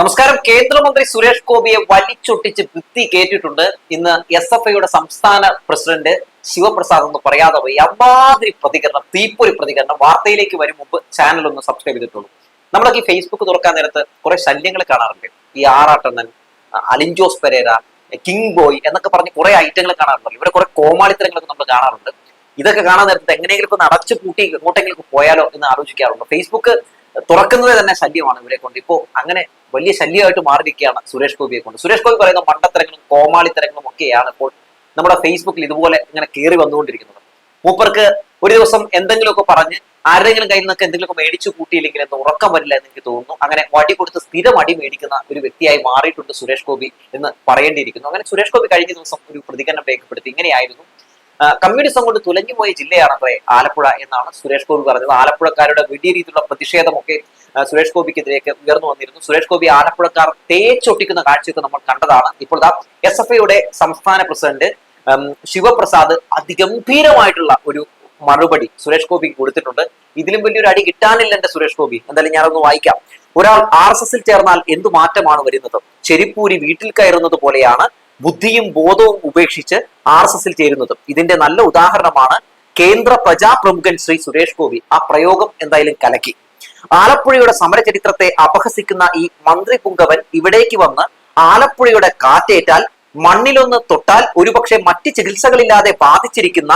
നമസ്കാരം. കേന്ദ്രമന്ത്രി സുരേഷ് ഗോപിയെ വലിച്ചൊട്ടിച്ച് ഭിത്തി കേറ്റിട്ടുണ്ട് ഇന്ന് എസ് എഫ് ഐയുടെ സംസ്ഥാന പ്രസിഡന്റ് ശിവപ്രസാദ് എന്ന് പറയാതെ പോയി. അമ്മാതിരി പ്രതികരണം തീപ്പൊരി പ്രതികരണം വാർത്തയിലേക്ക് വരും മുമ്പ് ചാനൽ ഒന്ന് സബ്സ്ക്രൈബ് ചെയ്തിട്ടുള്ളൂ. നമ്മളൊക്കെ ഈ ഫേസ്ബുക്ക് തുറക്കാൻ നേരത്ത് കുറെ ശല്യങ്ങൾ കാണാറുണ്ട്. ഈ ആറാട്ടണ്ണൻ അലിൻജോസ് പെരേര കിങ് ബോയ് എന്നൊക്കെ പറഞ്ഞ് കുറെ ഐറ്റങ്ങൾ കാണാറുണ്ടല്ലോ. ഇവരെ കുറെ കോമാളിത്തരങ്ങളൊക്കെ നമ്മൾ കാണാറുണ്ട്. ഇതൊക്കെ കാണാൻ നേരത്തെ എങ്ങനെയെങ്കിലും ഒന്ന് അടച്ചു പൂട്ടി എങ്ങോട്ടെങ്കിലും പോയാലോ എന്ന് ആലോചിക്കാറുണ്ട്. ഫേസ്ബുക്ക് തുറക്കുന്നത് തന്നെ ശല്യമാണ് ഇവരെ കൊണ്ട്. ഇപ്പോ അങ്ങനെ വലിയ ശല്യമായിട്ട് മാറിയിരിക്കുകയാണ് സുരേഷ് ഗോപിയെ കൊണ്ട്. സുരേഷ് ഗോപി പറയുന്ന മണ്ടത്തരങ്ങളും കോമാളിത്തരങ്ങളും ഒക്കെയാണ് ഇപ്പോൾ നമ്മുടെ ഫേസ്ബുക്കിൽ ഇതുപോലെ ഇങ്ങനെ കയറി വന്നുകൊണ്ടിരിക്കുന്നത്. മൂപ്പർക്ക് ഒരു ദിവസം എന്തെങ്കിലുമൊക്കെ പറഞ്ഞ് ആരുടെങ്കിലും കയ്യിൽ നിന്നൊക്കെ എന്തെങ്കിലുമൊക്കെ മേടിച്ചു കൂട്ടിയില്ലെങ്കിൽ എന്ന് ഉറക്കം വരില്ല എന്ന് എനിക്ക് തോന്നുന്നു. അങ്ങനെ വടി കൊടുത്ത് സ്ഥിരം അടി മേടിക്കുന്ന ഒരു വ്യക്തിയായി മാറിയിട്ടുണ്ട് സുരേഷ് ഗോപി എന്ന് പറയേണ്ടിയിരിക്കുന്നു. അങ്ങനെ സുരേഷ് ഗോപി കഴിഞ്ഞ ദിവസം ഒരു പ്രതികരണം രേഖപ്പെടുത്തി. ഇങ്ങനെയായിരുന്നു. കമ്മ്യൂണിസം കൊണ്ട് തുലഞ്ഞുപോയ ജില്ലയാണ് അത്രേ ആലപ്പുഴ എന്നാണ് സുരേഷ് ഗോപി പറഞ്ഞത്. ആലപ്പുഴക്കാരുടെ വലിയ രീതിയിലുള്ള പ്രതിഷേധമൊക്കെ സുരേഷ് ഗോപിക്കെതിരെയൊക്കെ ഉയർന്നു വന്നിരുന്നു. സുരേഷ് ഗോപി ആലപ്പുഴക്കാർ തേച്ചൊട്ടിക്കുന്ന കാഴ്ചയൊക്കെ നമ്മൾ കണ്ടതാണ്. ഇപ്പോൾ എസ് എഫ് ഐയുടെ സംസ്ഥാന പ്രസിഡന്റ് ശിവപ്രസാദ് അതിഗംഭീരമായിട്ടുള്ള ഒരു മറുപടി സുരേഷ് ഗോപിക്ക് കൊടുത്തിട്ടുണ്ട്. ഇതിലും വലിയൊരു അടി കിട്ടാനില്ല എന്റെ സുരേഷ് ഗോപി. എന്തായാലും ഞാനൊന്ന് വായിക്കാം. ഒരാൾ ആർ എസ് എസിൽ ചേർന്നാൽ എന്തു മാറ്റമാണ് വരുന്നത്? ചെരിപ്പൂരി വീട്ടിൽ കയറുന്നത് പോലെയാണ്. ബുദ്ധിയും ബോധവും ഉപേക്ഷിച്ച് ആർ എസ് എസിൽ ചേരുന്നത്. ഇതിന്റെ നല്ല ഉദാഹരണമാണ് കേന്ദ്ര പ്രജാപ്രമുഖൻ ശ്രീ സുരേഷ് ഗോപി. ആ പ്രയോഗം എന്തായാലും കലക്കി. ആലപ്പുഴയുടെ സമരചരിത്രത്തെ അപഹസിക്കുന്ന ഈ മന്ത്രി പുങ്കവൻ ഇവിടേക്ക് വന്ന് ആലപ്പുഴയുടെ കാറ്റേറ്റാൽ മണ്ണിലൊന്ന് തൊട്ടാൽ ഒരുപക്ഷെ മറ്റ് ചികിത്സകളില്ലാതെ ബാധിച്ചിരിക്കുന്ന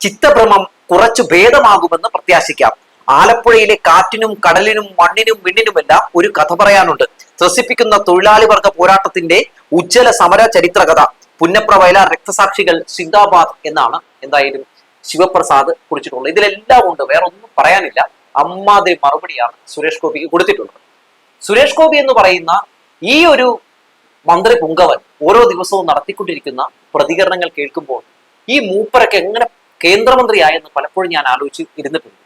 ചിത്തഭ്രമം കുറച്ചു ഭേദമാകുമെന്ന് പ്രത്യാശിക്കാം. ആലപ്പുഴയിലെ കാറ്റിനും കടലിനും മണ്ണിനും വിണ്ണിനുമെല്ലാം ഒരു കഥ പറയാനുണ്ട്. ത്രസിപ്പിക്കുന്ന തൊഴിലാളി വർഗ പോരാട്ടത്തിന്റെ ഉജ്ജ്വല സമര ചരിത്രകഥ പുന്നപ്ര വയലാർ രക്തസാക്ഷികൾ സിന്ദാബാദ് എന്നാണ് എന്തായാലും ശിവപ്രസാദ് കുറിച്ചിട്ടുള്ളത്. ഇതിലെല്ലാം ഉണ്ട് വേറെ ഒന്നും പറയാനില്ല. അമ്മാതിരി മറുപടിയാണ് സുരേഷ് ഗോപിക്ക് കൊടുത്തിട്ടുള്ളത്. സുരേഷ് ഗോപി എന്ന് പറയുന്ന ഈ ഒരു മന്ത്രി പുങ്കവൻ ഓരോ ദിവസവും നടത്തിക്കൊണ്ടിരിക്കുന്ന പ്രതികരണങ്ങൾ കേൾക്കുമ്പോൾ ഈ മൂപ്പരൊക്കെ എങ്ങനെ കേന്ദ്രമന്ത്രിയായെന്ന് പലപ്പോഴും ഞാൻ ആലോചിച്ച് ഇരുന്നിട്ടുണ്ട്.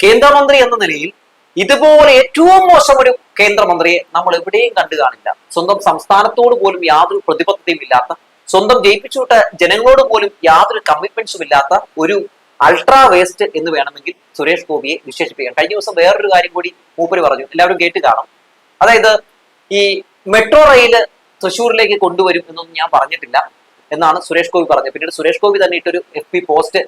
കേന്ദ്രമന്ത്രി എന്ന നിലയിൽ ഇതുപോലെ ഏറ്റവും മോശം ഒരു കേന്ദ്രമന്ത്രിയെ നമ്മൾ എവിടെയും കണ്ടു കാണില്ല. സ്വന്തം സംസ്ഥാനത്തോട് പോലും യാതൊരു പ്രതിബദ്ധതയും ഇല്ലാത്ത സ്വന്തം ജയിപ്പിച്ചുവിട്ട ജനങ്ങളോട് പോലും യാതൊരു കമ്മിറ്റ്മെന്റ്സും ഇല്ലാത്ത ഒരു അൾട്രാ വേസ്റ്റ് എന്ന് വേണമെങ്കിൽ സുരേഷ് ഗോപിയെ വിശേഷിപ്പിക്കാം. കഴിഞ്ഞ ദിവസം വേറൊരു കാര്യം കൂടി മൂപ്പര് പറഞ്ഞു. എല്ലാവരും കേട്ട് കാണാം. അതായത് ഈ മെട്രോ റെയിൽ തൃശ്ശൂരിലേക്ക് കൊണ്ടുവരും എന്നൊന്നും ഞാൻ പറഞ്ഞിട്ടില്ല എന്നാണ് സുരേഷ് ഗോപി പറഞ്ഞത്. പിന്നീട് സുരേഷ് ഗോപി തന്നെ ഇട്ടൊരു എഫ് പി പോസ്റ്റ്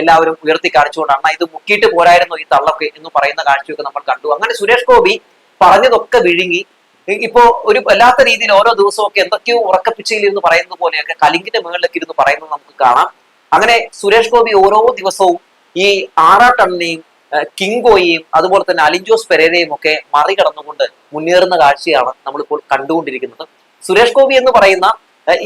എല്ലാവരും ഉയർത്തി കാണിച്ചുകൊണ്ടാണ് ഇത് മുക്കിയിട്ട് പോരായിരുന്നു ഈ തള്ളൊക്കെ എന്ന് പറയുന്ന കാഴ്ചയൊക്കെ നമ്മൾ കണ്ടു. അങ്ങനെ സുരേഷ് ഗോപി പറഞ്ഞതൊക്കെ വിഴുങ്ങി. ഇപ്പോ ഒരു വല്ലാത്ത രീതിയിൽ ഓരോ ദിവസവും ഒക്കെ എന്തൊക്കെയോ ഉറക്കപ്പിച്ചയിൽ ഇരുന്ന് പറയുന്നത് പോലെയൊക്കെ കലിങ്കിന്റെ മുകളിലൊക്കെ ഇരുന്ന് പറയുന്നത് നമുക്ക് കാണാം. അങ്ങനെ സുരേഷ് ഗോപി ഓരോ ദിവസവും ഈ ആറാട്ടണ്ണനെയും കിങ്കോയെയും അതുപോലെ തന്നെ അലിഞ്ചോസ് പെരേരയും ഒക്കെ മറികടന്നുകൊണ്ട് മുന്നേറുന്ന കാഴ്ചയാണ് നമ്മളിപ്പോൾ കണ്ടുകൊണ്ടിരിക്കുന്നത്. സുരേഷ് ഗോപി എന്ന് പറയുന്ന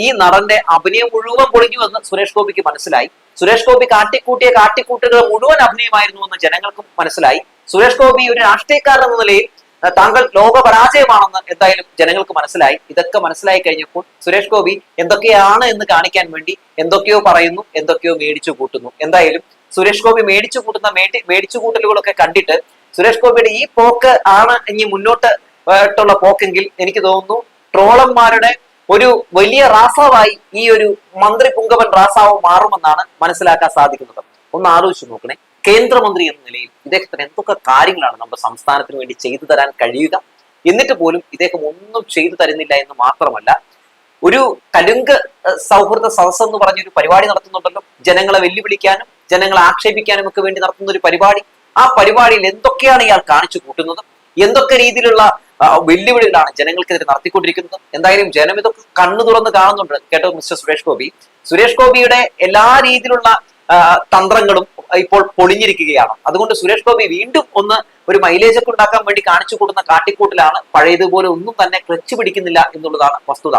ഈ നടന്റെ അഭിനയം മുഴുവൻ പൊളിഞ്ഞു എന്ന് സുരേഷ് ഗോപിക്ക് മനസ്സിലായി. സുരേഷ് ഗോപി കാട്ടിക്കൂട്ടിയ കാട്ടിക്കൂട്ടുകൾ മുഴുവൻ അഭിനയമായിരുന്നു എന്ന് ജനങ്ങൾക്കും മനസ്സിലായി. സുരേഷ് ഗോപി ഒരു രാഷ്ട്രീയക്കാരൻ എന്ന നിലയിൽ താങ്കൾ ലോക പരാജയമാണെന്ന് എന്തായാലും ജനങ്ങൾക്ക് മനസ്സിലായി. ഇതൊക്കെ മനസ്സിലായി കഴിഞ്ഞപ്പോൾ സുരേഷ് ഗോപി എന്തൊക്കെയാണ് എന്ന് കാണിക്കാൻ വേണ്ടി എന്തൊക്കെയോ പറയുന്നു എന്തൊക്കെയോ മേടിച്ചു കൂട്ടുന്നു. എന്തായാലും സുരേഷ് ഗോപി മേടിച്ചു കൂട്ടുന്ന മേടി മേടിച്ചു കൂട്ടലുകളൊക്കെ കണ്ടിട്ട് സുരേഷ് ഗോപിയുടെ ഈ പോക്ക് ആണ് ഇനി മുന്നോട്ട് ആയിട്ടുള്ള പോക്കെങ്കിൽ എനിക്ക് തോന്നുന്നു ട്രോളന്മാരുടെ ഒരു വലിയ റാസാവായി ഈ ഒരു മന്ത്രി പുങ്കവൻ റാസാവ് മാറുമെന്നാണ് മനസ്സിലാക്കാൻ സാധിക്കുന്നത്. ഒന്ന് ആലോചിച്ച് നോക്കണേ. കേന്ദ്രമന്ത്രി എന്ന നിലയിൽ ഇദ്ദേഹത്തിന് എന്തൊക്കെ കാര്യങ്ങളാണ് നമ്മുടെ സംസ്ഥാനത്തിന് വേണ്ടി ചെയ്തു തരാൻ കഴിയുക? എന്നിട്ട് പോലും ഇദ്ദേഹം ഒന്നും ചെയ്തു തരുന്നില്ല എന്ന് മാത്രമല്ല ഒരു കലുങ്ക് സൗഹൃദ സദസ് എന്ന് പറഞ്ഞൊരു പരിപാടി നടത്തുന്നുണ്ടല്ലോ. ജനങ്ങളെ വെല്ലുവിളിക്കാനും ജനങ്ങളെ ആക്ഷേപിക്കാനും ഒക്കെ വേണ്ടി നടത്തുന്ന ഒരു പരിപാടി. ആ പരിപാടിയിൽ എന്തൊക്കെയാണ് ഇയാൾ കാണിച്ചു കൂട്ടുന്നത്? എന്തൊക്കെ രീതിയിലുള്ള വെല്ലുവിളികളാണ് ജനങ്ങൾക്കെതിരെ നടത്തിക്കൊണ്ടിരിക്കുന്നത്. എന്തായാലും ജനം ഇതൊക്കെ കണ്ണു തുറന്ന് കാണുന്നുണ്ട്. കേട്ടോ മിസ്റ്റർ സുരേഷ് ഗോപി. സുരേഷ് ഗോപിയുടെ എല്ലാ രീതിയിലുള്ള തന്ത്രങ്ങളും ഇപ്പോൾ പൊളിഞ്ഞിരിക്കുകയാണ്. അതുകൊണ്ട് സുരേഷ് ഗോപി വീണ്ടും ഒന്ന് ഒരു മൈലേജ് ഒക്കെ ഉണ്ടാക്കാൻ വേണ്ടി കാണിച്ചു കൂടുന്ന കാട്ടിക്കൂട്ടിലാണ് പഴയതുപോലെ ഒന്നും തന്നെ ക്ലച്ച് പിടിക്കുന്നില്ല എന്നുള്ളതാണ് വസ്തുത.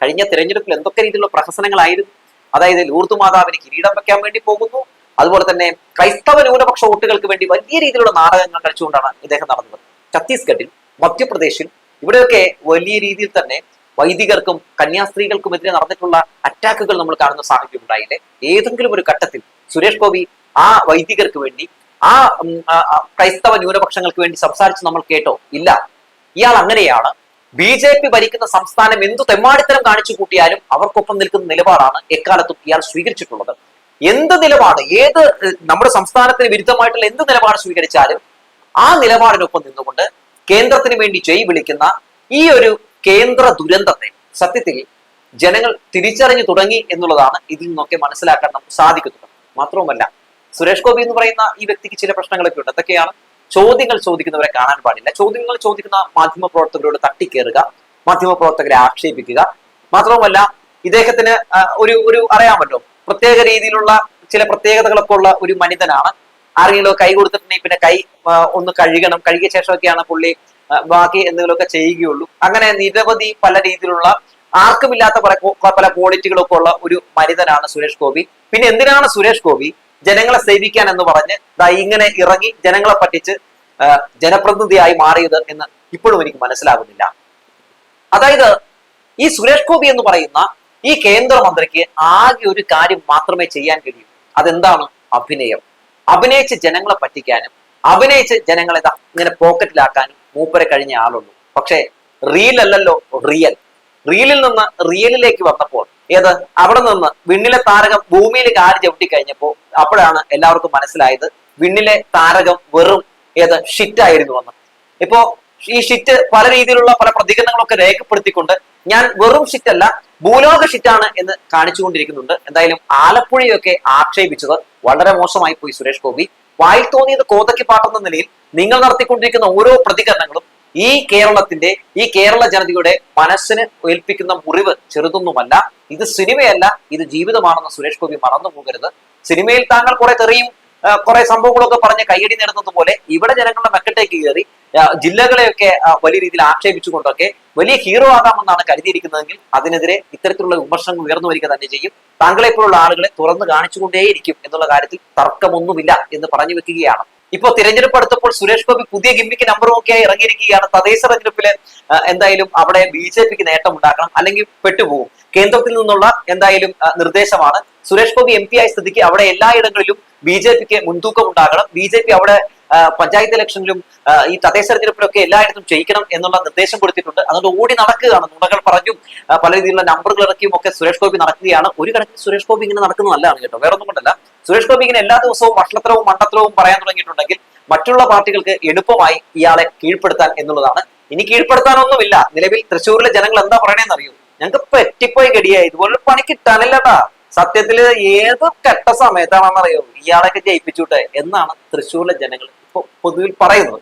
കഴിഞ്ഞ തിരഞ്ഞെടുപ്പിൽ എന്തൊക്കെ രീതിയിലുള്ള പ്രഹസനങ്ങളായിരുന്നു? അതായത് ലൂർദ് മാതാവിന് കിരീടം വെക്കാൻ വേണ്ടി പോകുന്നു. അതുപോലെ തന്നെ ക്രൈസ്തവ ന്യൂനപക്ഷ വോട്ടുകൾക്ക് വേണ്ടി വലിയ രീതിയിലുള്ള നാടകങ്ങൾ കഴിച്ചുകൊണ്ടാണ് ഇദ്ദേഹം നടന്നത്. ഛത്തീസ്ഗഡിൽ മധ്യപ്രദേശിൽ ഇവിടെയൊക്കെ വലിയ രീതിയിൽ തന്നെ വൈദികർക്കും കന്യാസ്ത്രീകൾക്കുമെതിരെ നടന്നിട്ടുള്ള അറ്റാക്കുകൾ നമ്മൾ കാണുന്ന സാഹചര്യം ഉണ്ടായില്ലേ ഏതെങ്കിലും ഒരു ഘട്ടത്തിൽ സുരേഷ് ഗോപി ആ വൈദികർക്ക് വേണ്ടി ആ ക്രൈസ്തവ ന്യൂനപക്ഷങ്ങൾക്ക് വേണ്ടി സംസാരിച്ച് നമ്മൾ കേട്ടോ? ഇല്ല. ഇയാൾ അങ്ങനെയാണ്. ബി ജെ പി ഭരിക്കുന്ന സംസ്ഥാനം എന്തു തെമ്മാടിത്തരം കാണിച്ചു കൂട്ടിയാലും അവർക്കൊപ്പം നിൽക്കുന്ന നിലപാടാണ് എക്കാലത്തും ഇയാൾ സ്വീകരിച്ചിട്ടുള്ളത്. എന്ത് നിലപാട് ഏത് നമ്മുടെ സംസ്ഥാനത്തിന് വിരുദ്ധമായിട്ടുള്ള എന്ത് നിലപാട് സ്വീകരിച്ചാലും ആ നിലപാടിനൊപ്പം നിന്നുകൊണ്ട് കേന്ദ്രത്തിന് വേണ്ടി ജയ് വിളിക്കുന്ന ഈ ഒരു കേന്ദ്ര ദുരന്തത്തെ സത്യത്തിൽ ജനങ്ങൾ തിരിച്ചറിഞ്ഞു തുടങ്ങി എന്നുള്ളതാണ് ഇതിൽ നിന്നൊക്കെ മനസ്സിലാക്കാൻ നമുക്ക് സാധിക്കുന്നത്. മാത്രവുമല്ല സുരേഷ് ഗോപി എന്ന് പറയുന്ന ഈ വ്യക്തിക്ക് ചില പ്രശ്നങ്ങളൊക്കെ ഉണ്ട്. എന്തൊക്കെയാണ് ചോദ്യങ്ങൾ ചോദിക്കുന്നവരെ കാണാൻ പാടില്ല. ചോദ്യങ്ങൾ ചോദിക്കുന്ന മാധ്യമ പ്രവർത്തകരോട് തട്ടിക്കേറുക മാധ്യമ പ്രവർത്തകരെ ആക്ഷേപിക്കുക. മാത്രവുമല്ല ഇദ്ദേഹത്തിന് ഒരു ഒരു ഒരു അറിയാമല്ലോ പ്രത്യേക രീതിയിലുള്ള ചില പ്രത്യേകതകളൊക്കെ ഉള്ള ഒരു മനിതനാണ് ആരെങ്കിലും കൈ കൊടുത്തിട്ടുണ്ടെങ്കിൽ പിന്നെ കൈ ഒന്ന് കഴുകണം. കഴുകിയ ശേഷമൊക്കെയാണ് പുള്ളി ബാക്കി എന്തെങ്കിലുമൊക്കെ ചെയ്യുകയുള്ളൂ. അങ്ങനെ നിരവധി പല രീതിയിലുള്ള ആർക്കുമില്ലാത്ത പല പല ക്വാളിറ്റികളൊക്കെ ഉള്ള ഒരു മനിതനാണ് സുരേഷ് ഗോപി. പിന്നെ എന്തിനാണ് സുരേഷ് ഗോപി ജനങ്ങളെ സേവിക്കാൻ എന്ന് പറഞ്ഞ് ഇങ്ങനെ ഇറങ്ങി ജനങ്ങളെ പറ്റിച്ച് ജനപ്രതിനിധിയായി മാറിയത് എന്ന് ഇപ്പോഴും എനിക്ക് മനസ്സിലാകുന്നില്ല. അതായത് ഈ സുരേഷ് ഗോപി എന്ന് പറയുന്ന ഈ കേന്ദ്രമന്ത്രിക്ക് ആകെ ഒരു കാര്യം മാത്രമേ ചെയ്യാൻ കഴിയൂ. അതെന്താണ്? അഭിനയം. അഭിനയിച്ച് ജനങ്ങളെ പറ്റിക്കാനും അഭിനയിച്ച് ജനങ്ങളെ ഇങ്ങനെ പോക്കറ്റിലാക്കാനും മൂപ്പരെ കഴിഞ്ഞ ആളുള്ളൂ. പക്ഷേ റീൽ അല്ലല്ലോ റിയൽ റീലിൽ നിന്ന് റിയലിലേക്ക് വന്നപ്പോൾ ഏത്? അവിടെ നിന്ന് വിണ്ണിലെ താരകം ഭൂമിയിൽ കാലി ചവിട്ടി കഴിഞ്ഞപ്പോൾ അപ്പോഴാണ് എല്ലാവർക്കും മനസ്സിലായത് വിണ്ണിലെ താരകം വെറും ഏത്? ഷിറ്റായിരുന്നു എന്ന്. ഇപ്പോ ഈ ഷിറ്റ് പല രീതിയിലുള്ള പല പ്രതികരണങ്ങളൊക്കെ രേഖപ്പെടുത്തിക്കൊണ്ട് ഞാൻ വെറും ഷിറ്റ് അല്ല ഭൂലോക ഷിറ്റാണ് എന്ന് കാണിച്ചുകൊണ്ടിരിക്കുന്നുണ്ട്. എന്തായാലും ആലപ്പുഴയൊക്കെ ആക്ഷേപിച്ചത് വളരെ മോശമായി പോയി സുരേഷ് ഗോപി. വായിൽ തോന്നിയത് കോതക്കി പാട്ടെന്ന നിലയിൽ നിങ്ങൾ നടത്തിക്കൊണ്ടിരിക്കുന്ന ഓരോ പ്രതികരണങ്ങളും ഈ കേരളത്തിന്റെ ഈ കേരള ജനതയുടെ മനസ്സിന് ഏൽപ്പിക്കുന്ന മുറിവ് ചെറുതൊന്നുമല്ല. ഇത് സിനിമയല്ല ഇത് ജീവിതമാണെന്ന് സുരേഷ് ഗോപി മറന്നു പോകരുത്. സിനിമയിൽ താങ്കൾ കുറെ തെറിയും കുറെ സംഭവങ്ങളൊക്കെ പറഞ്ഞ് കയ്യടി നേടുന്നത് പോലെ ഇവിടെ ജനങ്ങളുടെ മെക്കട്ടേക്ക് കയറി ജില്ലകളെയൊക്കെ വലിയ രീതിയിൽ ആക്ഷേപിച്ചുകൊണ്ടൊക്കെ വലിയ ഹീറോ ആകാമെന്നാണ് കരുതിയിരിക്കുന്നതെങ്കിൽ അതിനെതിരെ ഇത്തരത്തിലുള്ള വിമർശനങ്ങൾ ഉയർന്നു വരിക തന്നെ ചെയ്യും. താങ്കളെ പോലുള്ള ആളുകളെ തുറന്നു കാണിച്ചുകൊണ്ടേയിരിക്കും എന്നുള്ള കാര്യത്തിൽ തർക്കമൊന്നുമില്ല എന്ന് പറഞ്ഞു വെക്കുകയാണ്. ഇപ്പോ തിരഞ്ഞെടുപ്പ് അടുത്തപ്പോൾ സുരേഷ് ഗോപി പുതിയ ഗിമ്മിക്ക് നമ്പറും ഒക്കെ ഇറങ്ങിയിരിക്കുകയാണ്. തദ്ദേശ തെരഞ്ഞെടുപ്പിൽ എന്തായാലും അവിടെ ബി ജെ പിക്ക് നേട്ടം ഉണ്ടാക്കണം അല്ലെങ്കിൽ പെട്ടുപോകും. കേന്ദ്രത്തിൽ നിന്നുള്ള എന്തായാലും നിർദ്ദേശമാണ് സുരേഷ് ഗോപി എം പി ആയ സ്ഥിതിക്ക് അവിടെ എല്ലായിടങ്ങളിലും ബി ജെ പിക്ക് മുൻതൂക്കം ഉണ്ടാകണം. ബി ജെ പി അവിടെ പഞ്ചായത്ത് ഇലക്ഷനിലും ഈ തദ്ദേശ തെരഞ്ഞെടുപ്പിലൊക്കെ എല്ലായിടത്തും ജയിക്കണം എന്നുള്ള നിർദ്ദേശം കൊടുത്തിട്ടുണ്ട്. അതുകൊണ്ട് ഓടി നടക്കുകയാണ്. നുണകൾ പറഞ്ഞും പല രീതിയിലുള്ള നമ്പറുകൾ ഇറക്കിയും ഒക്കെ സുരേഷ് ഗോപി നടക്കുകയാണ്. ഒരു കണക്കിന് സുരേഷ് ഗോപി ഇങ്ങനെ നടക്കുന്നതല്ലാണ് കേട്ടോ. വേറെ ഒന്നും കൊണ്ടല്ല. സുരേഷ് ഗോപി ഇങ്ങനെ എല്ലാ ദിവസവും വഷളത്തരവും മണ്ടത്തരവും പറയാൻ തുടങ്ങിയിട്ടുണ്ടെങ്കിൽ മറ്റുള്ള പാർട്ടികൾക്ക് എളുപ്പമായി ഇയാളെ കീഴ്പ്പെടുത്താൻ എന്നുള്ളതാണ്. ഇനി കീഴ്പ്പെടുത്താനൊന്നുമില്ല. നിലവിൽ തൃശ്ശൂരിലെ ജനങ്ങൾ എന്താ പറയണേന്ന് അറിയൂ ഞങ്ങൾക്ക് പെറ്റിപ്പോയി ഗടിയായി ഇതുപോലെ പണി സത്യത്തിൽ ഏത് കെട്ട സമയത്താണെന്നറിയോ? ഇയാളൊക്കെ ജയിപ്പിച്ചുട്ടെ എന്നാണ് തൃശ്ശൂരിലെ ജനങ്ങൾ പൊതുവിൽ പറയുന്നത്.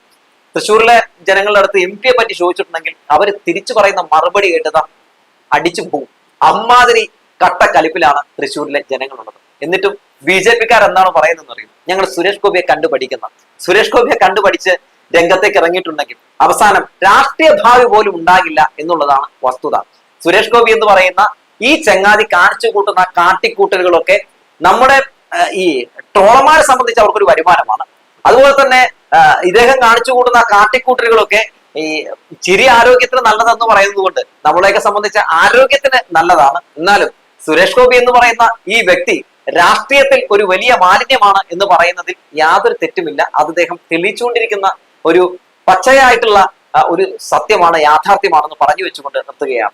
തൃശ്ശൂരിലെ ജനങ്ങളുടെ അടുത്ത് എം പിയെ പറ്റി ചോദിച്ചിട്ടുണ്ടെങ്കിൽ അവർ തിരിച്ചു പറയുന്ന മറുപടി കേട്ടതാ അടിച്ചു പോകും. അമ്മാതിരി കട്ട കലിപ്പിലാണ് തൃശ്ശൂരിലെ ജനങ്ങളുള്ളത്. എന്നിട്ടും ബി ജെ പിക്കാർ എന്താണ് പറയുന്നത് അറിയും ഞങ്ങൾ സുരേഷ് ഗോപിയെ കണ്ടുപഠിക്കുന്ന സുരേഷ് ഗോപിയെ കണ്ടുപഠിച്ച് രംഗത്തേക്ക് ഇറങ്ങിയിട്ടുണ്ടെങ്കിൽ അവസാനം രാഷ്ട്രീയ ഭാവി പോലും ഉണ്ടാകില്ല എന്നുള്ളതാണ് വസ്തുത. സുരേഷ് ഗോപി എന്ന് പറയുന്ന ഈ ചങ്ങാതി കാണിച്ചു കൂട്ടുന്ന കാട്ടിക്കൂട്ടലുകളൊക്കെ നമ്മുടെ ഈ ട്രോളർമാരെ സംബന്ധിച്ച് അവർക്കൊരു വരുമാനമാണ്. അതുപോലെ തന്നെ ഇദ്ദേഹം കാണിച്ചു കൂട്ടുന്ന കാട്ടിക്കൂട്ടലുകളൊക്കെ ഈ ചിരി ആരോഗ്യത്തിന് നല്ലതെന്ന് പറയുന്നത് കൊണ്ട് നമ്മളെയൊക്കെ സംബന്ധിച്ച് ആരോഗ്യത്തിന് നല്ലതാണ്. എന്നാലും സുരേഷ് ഗോപി എന്ന് പറയുന്ന ഈ വ്യക്തി രാഷ്ട്രീയത്തിൽ ഒരു വലിയ മാലിന്യമാണ് എന്ന് പറയുന്നതിൽ യാതൊരു തെറ്റുമില്ല. അത് അദ്ദേഹം തെളിയിച്ചുകൊണ്ടിരിക്കുന്ന ഒരു പച്ചയായിട്ടുള്ള ഒരു സത്യമാണ് യാഥാർത്ഥ്യമാണെന്ന് പറഞ്ഞു വെച്ചുകൊണ്ട് നിർത്തുകയാണ്.